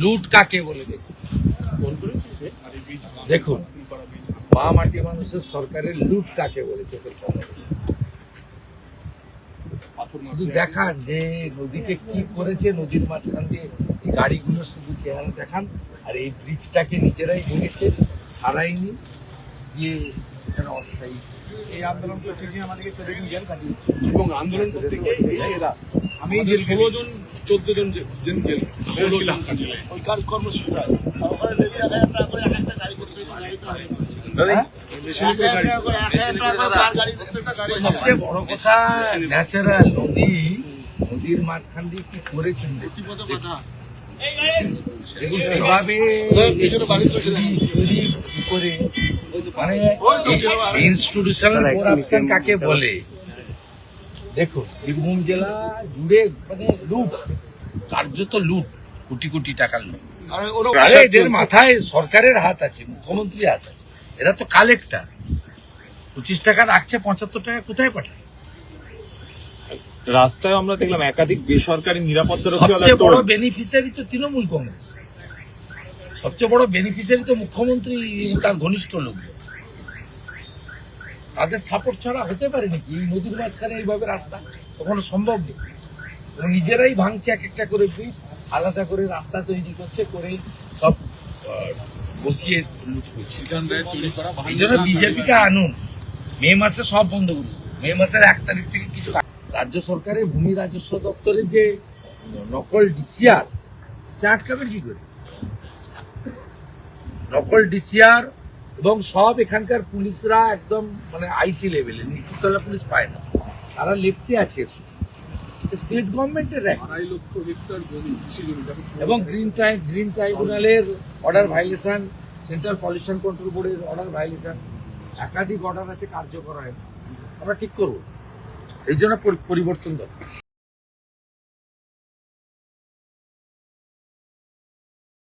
লুট কাকে বলে দেখুন। দেখুন মাটি মানুষের সরকারের লুট কাকে বলে চোখের সামনে শুধু দেখান যে নদীকে কি করেছে নদীর মাঝখান দিয়ে এই গাড়িগুলো শুধু চেহারা দেখান আর এই ব্রিজটাকে নিজেরাই ভেঙেছে সারাইনি গিয়ে এখানে অস্থায়ী। এই আন্দোলন করতে গিয়ে আমাদেরকে জেল কাটিয়েছে এবং আন্দোলন করতে গিয়ে আমি জেল ষোলো জন চোদ্দ জন যে- জন জেল ওই কাজ কর্মসূচি ওখানে ডেলি এক হাজার টাকা করে এক একটা গাড়ি করতে হয়। সবচেয়ে বড় কথা ন্যাচারাল নদী নদীর মাঝখান দিয়ে কি করেছেন। চুরি করে? মানে ইনস্টিটিউশনাল কাকে বলে? দেখুন বীরভূম জেলা জুড়ে মানে লুট কার্যত লুট কোটি কোটি টাকার লুট। আর ওরা আরে এদের মাথায় সরকারের হাত আছে মুখ্যমন্ত্রীর হাত আছে। এরা তো কালেক্টর। পঁচিশ টাকা রাখছে পঁচাত্তর টাকা কোথায় পাঠায়? রাস্তায় আমরা দেখলাম একাধিক বেসরকারি নিরাপত্তা রক্ষী সবচেয়ে বড় বেনিফিশিয়ারি তো তৃণমূল কংগ্রেস। সবচেয়ে বড় বেনিফিশিয়ারি তো মুখ্যমন্ত্রী তার ঘনিষ্ঠ লোক তাদের সাপোর্ট ছাড়া হতে পারে নাকি? এই নদীর মাঝখানে এইভাবে রাস্তা? কখনো সম্ভব নেই। নিজেরাই ভাঙছে এক একটা করে ব্রিজ আলাদা করে রাস্তা তৈরি করছে করে সব বসিয়ে এই জন্য বিজেপিকে আনুন। মে মাসে সব বন্ধ করুন। মে মাসের এক তারিখ থেকে কিছু রাজ্য সরকারের ভূমি রাজস্ব দপ্তরের যে নকল ডিসিআর, সে আটকাবেন কি করে? নকল ডিসিআর এবং সব এখানকার পুলিশরা একদম মানে আইসি লেভেলে নিচুতলা পুলিশ পায় না। তারা লেফটে আছে স্টেট গভর্নমেন্টের এবং গ্রিন ট্রাই গ্রিন ট্রাইব্যুনালের order violation central pollution control বোর্ডের অর্ডার ভাইলেশন একাধিক অর্ডার আছে কার্যকর হয় না। আমরা ঠিক করব। এই জন্য পরিবর্তন দরকার।